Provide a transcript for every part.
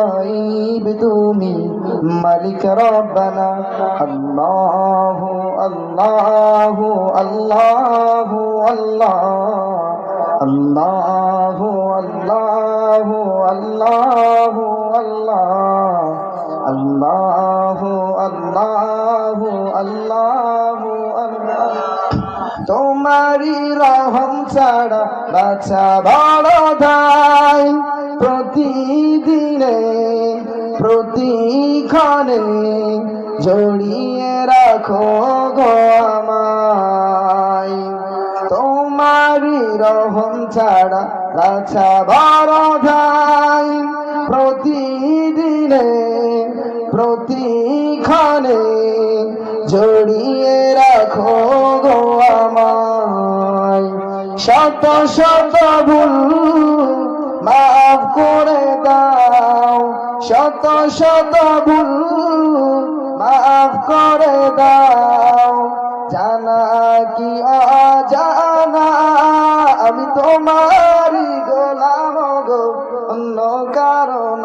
গাইব তুমি মালিক রব্বানা আল্লাহু আল্লাহু আল্লাহু আল্লাহ আল্লাহু আল্লাহু আল্লাহু আল্লাহ আল্লাহু আল্লাহু আল্লাহু আল্লাহ তোমারি রহম ছাড়া বাছা বড় ধাই প্রতিদিনে প্রতিক্ষণে জড়িয়ে রাখো গো আমায়। তোমারি রহম ছাড়া বাছা বড় ধাই প্রতিদিনে প্রতিক্ষণে জড়িয়ে রাখো গো আমায়। শত শত ভুল মাফ করে দাও। শত শত ভুল মাফ করে দাও। জানা কি অজানা? আমি তোমারই গোলাম গো, অন্য কারণ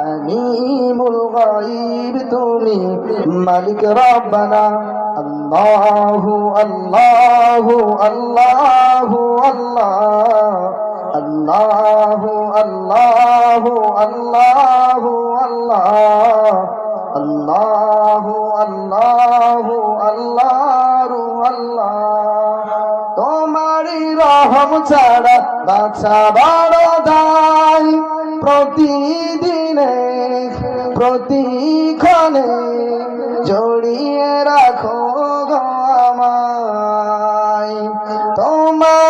আলিমুল গাইব তুমি মালিক রব্বানা। আল্লাহু আল্লাহু আল্লাহু, আল্লাহ। আল্লাহু আল্লাহু আল্লাহু আল্লাহ, আল্লাহু আল্লাহু আল্লাহু আল্লাহ। তোমারই রহম ছাড়া বাছা বড় দায় প্রতিদিনে, প্রতিক্ষণে জড়িয়ে রাখো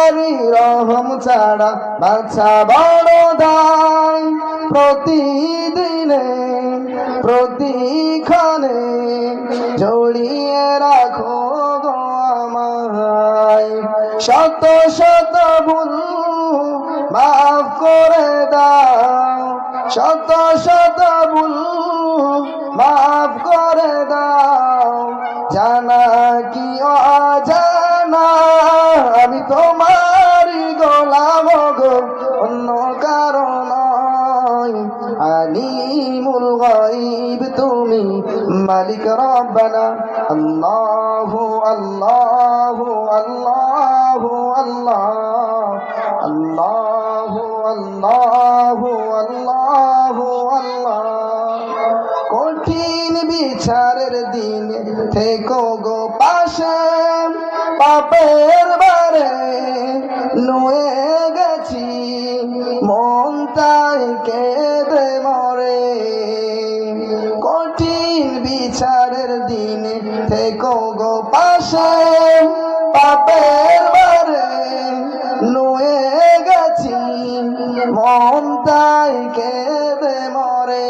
তোমারই রহম ছাড়া বাছা বড় দায় প্রতিদিনে, প্রতিক্ষণে জড়িয়ে রাখো আমায়। শত শত ভুল মাফ করে দাও। শত শত ভুল মাফ করে দাও। জানা কি অজানা? আমি তোমারই গাইব তুমি, মালিক রব্বানা। আল্লাহু আল্লাহু আল্লাহু, আল্লাহ। আল্লাহু আল্লাহু আল্লাহু, আল্লাহ। কঠিন বিচারের দিনে থেকো গো পাশে, পাপের বারে নুয়ে থেকো গো পাশে পাপের বারে নুয়ে গেছি, মন তাই কেঁদে মরে।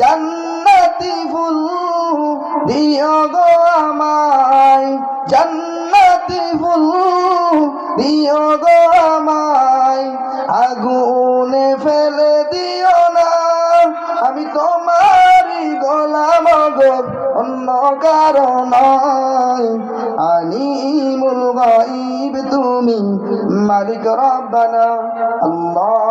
জান্নাতি ফুল দিও গো আমায়, জান্নাতি ফুল দিও গো আমায়, আগুনে ফেলে দিও অন্য কারণ আলিমুল গাইব তুমি মালিক রব্বানা আল্লাহ